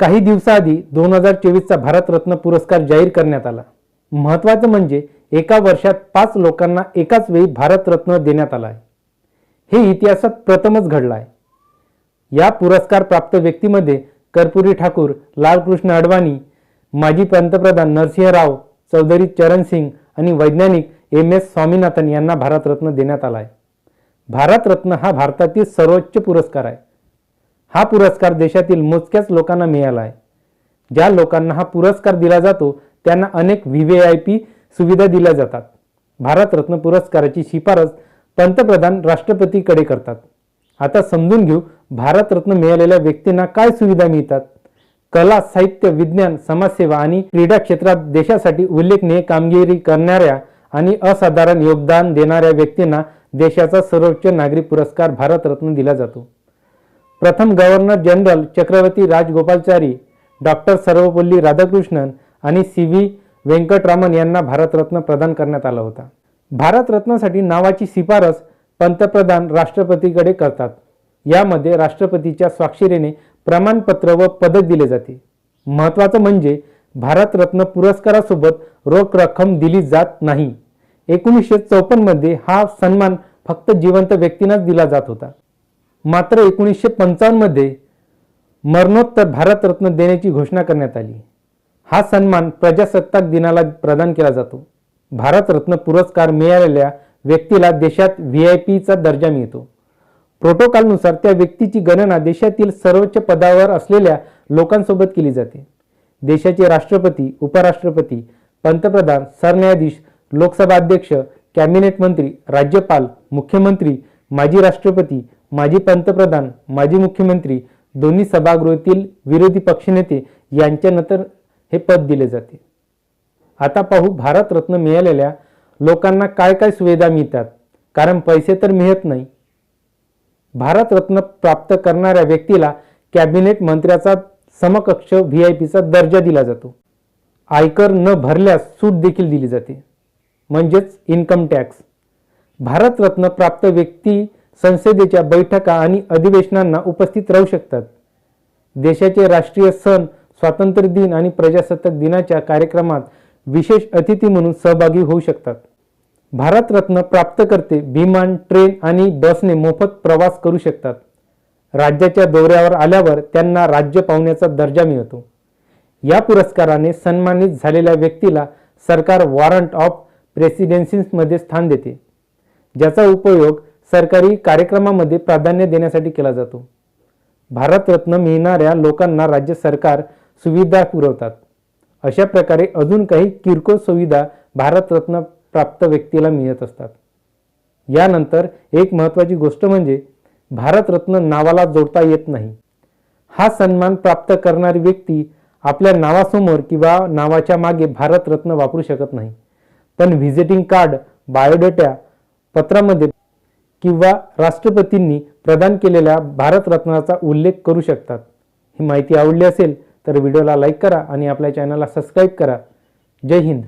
काही दिवसाआधी दोन हजार चोवीसचा भारतरत्न पुरस्कार जाहीर करण्यात आला. महत्त्वाचं म्हणजे एका वर्षात पाच लोकांना एकाच वेळी भारतरत्न देण्यात आला आहे हे इतिहासात प्रथमच घडलं आहे या पुरस्कार प्राप्त व्यक्तीमध्ये कर्पुरी ठाकूर लालकृष्ण अडवाणी माजी पंतप्रधान नरसिंह राव चौधरी चरण सिंग आणि वैज्ञानिक एम एस स्वामीनाथन यांना भारतरत्न देण्यात आला आहे भारतरत्न हा भारतातील सर्वोच्च पुरस्कार आहे. हा पुरस्कार देशातील मोजक्याच लोकांना मिळाला आहे. ज्या लोकांना हा पुरस्कार दिला जातो त्यांना अनेक व्ही व्ही आय पी सुविधा दिल्या जातात. भारतरत्न पुरस्काराची शिफारस पंतप्रधान राष्ट्रपतीकडे करतात. आता समजून घेऊ भारतरत्न मिळालेल्या व्यक्तींना काय सुविधा मिळतात? कला साहित्य विज्ञान समाजसेवा आणि क्रीडा क्षेत्रात देशासाठी उल्लेखनीय कामगिरी करणाऱ्या आणि असाधारण योगदान देणाऱ्या व्यक्तींना देशाचा सर्वोच्च नागरी पुरस्कार भारतरत्न दिला जातो. प्रथम governor general Chakravarti Rajagopalachari doctor Sarvepalli Radhakrishnan आणि सी व्ही व्यंकटरामन यांना भारतरत्न प्रदान करण्यात आला होता. भारतरत्नासाठी नावाची शिफारस पंतप्रधान राष्ट्रपतीकडे करतात. यामध्ये राष्ट्रपतीच्या स्वाक्षरीने प्रमाणपत्र व पदक दिले जाते. महत्त्वाचं म्हणजे भारतरत्न पुरस्कारासोबत रोख रक्कम दिली जात नाही. एकोणीसशे चौपन्नमध्ये हा सन्मान फक्त जिवंत व्यक्तींनाच दिला जात होता. मात्र एकोणीसशे पंचावन्नमध्ये मरणोत्तर भारतरत्न देण्याची घोषणा करण्यात आली. हा सन्मान प्रजासत्ताक दिनाला प्रदान केला जातो. भारतरत्न पुरस्कार मिळालेल्या व्यक्तीला देशात व्ही आय पीचा दर्जा मिळतो. प्रोटोकॉलनुसार त्या व्यक्तीची गणना देशातील सर्वोच्च पदावर असलेल्या लोकांसोबत केली जाते. देशाचे राष्ट्रपती उपराष्ट्रपती पंतप्रधान सरन्यायाधीश लोकसभा अध्यक्ष कॅबिनेट मंत्री राज्यपाल मुख्यमंत्री माजी राष्ट्रपती माजी पंतप्रधान माजी मुख्यमंत्री दोन्ही सभागृहातील विरोधी पक्षनेते यांच्यानंतर हे पद दिले जाते. आता पाहू भारतरत्न मिळालेल्या लोकांना काय काय सुविधा मिळतात कारण पैसे तर मिळत नाही. भारतरत्न प्राप्त करणाऱ्या व्यक्तीला कॅबिनेट मंत्र्याचा समकक्ष व्ही आय पीचा दर्जा दिला जातो. आयकर न भरल्यास सूट देखील दिली जाते. म्हणजेच इन्कम टॅक्स भारतरत्न प्राप्त व्यक्ती संसदेच्या बैठका आणि अधिवेशनांना उपस्थित राहू शकतात. देशाचे राष्ट्रीय सण स्वातंत्र्य दिन आणि प्रजासत्ताक दिनाच्या कार्यक्रमात विशेष अतिथी म्हणून सहभागी होऊ शकतात. भारतरत्न प्राप्तकर्ते विमान ट्रेन आणि बसने मोफत प्रवास करू शकतात. राज्याच्या दौऱ्यावर आल्यावर त्यांना राज्य पाहुण्याचा दर्जा मिळतो. या पुरस्काराने सन्मानित झालेल्या व्यक्तीला सरकार वॉरंट ऑफ प्रेसिडेन्सीमध्ये स्थान देते. ज्याचा उपयोग सरकारी कार्यक्रमामध्ये प्राधान्य देण्यासाठी केला जातो. भारतरत्न मिळणाऱ्या लोकांना राज्य सरकार सुविधा पुरवतात. अशा प्रकारे अजून काही किरकोळ सुविधा भारतरत्न प्राप्त व्यक्तीला मिळत असतात. यानंतर एक महत्त्वाची गोष्ट म्हणजे भारतरत्न नावाला जोडता येत नाही. हा सन्मान प्राप्त करणारी व्यक्ती आपल्या नावासमोर किंवा नावाच्या मागे भारतरत्न वापरू शकत नाही. पण व्हिजिटिंग कार्ड बायोडेटा पत्रामध्ये किंवा राष्ट्रपतींनी प्रदान केलेल्या भारतरत्नाचा उल्लेख करू शकतात. ही माहिती आवडली असेल तर व्हिडिओला लाईक करा आणि आपल्या चॅनलला सबस्क्राईब करा. जय हिंद.